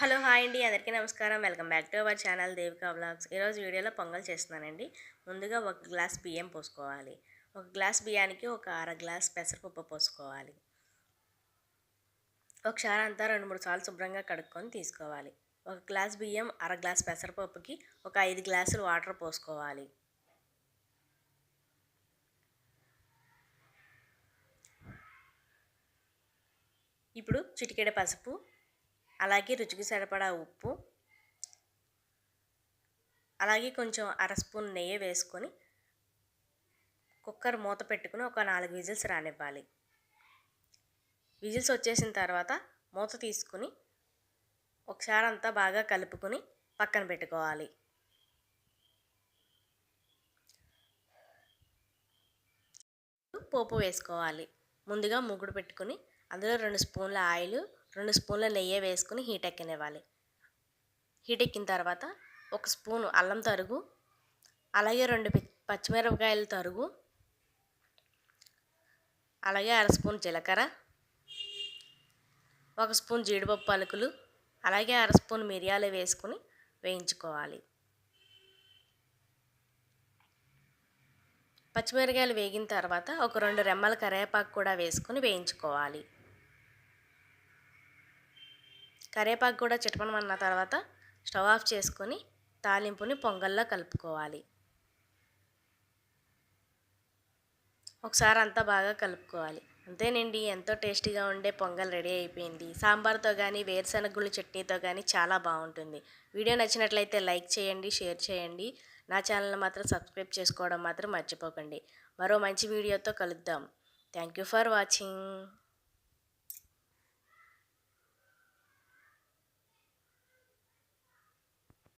Hello hi అండి. అందరికీ నమస్కారం. Welcome back to our channel Devika vlogs. ఈరోజు వీడియోలో పొంగల్ చేస్తున్నానండి. ముందుగా ఒక గ్లాస్ బియ్యం పోసుకోవాలి. ఒక గ్లాస్ బియ్యానికి ఒక అర గ్లాస్ పెసరపప్పు పోసుకోవాలి. ఒకసారి అంతా రెండు మూడు సార్లు శుభ్రంగా కడుక్కొని తీసుకోవాలి. ఒక గ్లాస్ బియ్యం అర గ్లాస్ పెసరపప్పుకి ఒక ఐదు గ్లాసులు వాటర్ పోసుకోవాలి. ఇప్పుడు చిటికెడ పసుపు అలాగే రుచికి సరిపడా ఉప్పు అలాగే కొంచెం అర స్పూన్ నెయ్యి వేసుకొని కుక్కర్ మూత పెట్టుకుని ఒక నాలుగు విజిల్స్ రానివ్వాలి. విజిల్స్ వచ్చేసిన తర్వాత మూత తీసుకుని ఒకసారి అంతా బాగా కలుపుకొని పక్కన పెట్టుకోవాలి. పోపు వేసుకోవాలి. ముందుగా ముగ్గుడు పెట్టుకుని అందులో రెండు స్పూన్ల ఆయిల్ రెండు స్పూన్ల నెయ్యి వేసుకుని హీట్ ఎక్కనివ్వాలి. హీట్ ఎక్కిన తర్వాత ఒక స్పూను అల్లం తరుగు అలాగే రెండు పచ్చిమిరపకాయల తరుగు అలాగే అర స్పూన్ జీలకర్ర ఒక స్పూన్ జీడిపప్పు పలుకులు అలాగే అర స్పూన్ మిరియాలు వేసుకుని వేయించుకోవాలి. పచ్చిమిరకాయలు వేగిన తర్వాత ఒక రెండు రెమ్మల కరివేపాకు కూడా వేసుకొని వేయించుకోవాలి. కరివేపాకు కూడా చిటపనమన్న తర్వాత స్టవ్ ఆఫ్ చేసుకొని తాలింపుని పొంగల్లో కలుపుకోవాలి. ఒకసారి అంతా బాగా కలుపుకోవాలి. అంతేనండి ఎంతో టేస్టీగా ఉండే పొంగల్ రెడీ అయిపోయింది. సాంబార్తో కానీ వేరుశనగుళ్ళు చట్నీతో కానీ చాలా బాగుంటుంది. వీడియో నచ్చినట్లయితే లైక్ చేయండి షేర్ చేయండి. నా ఛానల్ని మాత్రం సబ్స్క్రైబ్ చేసుకోవడం మాత్రం మర్చిపోకండి. మరో మంచి వీడియోతో కలుద్దాం. Thank you for watching.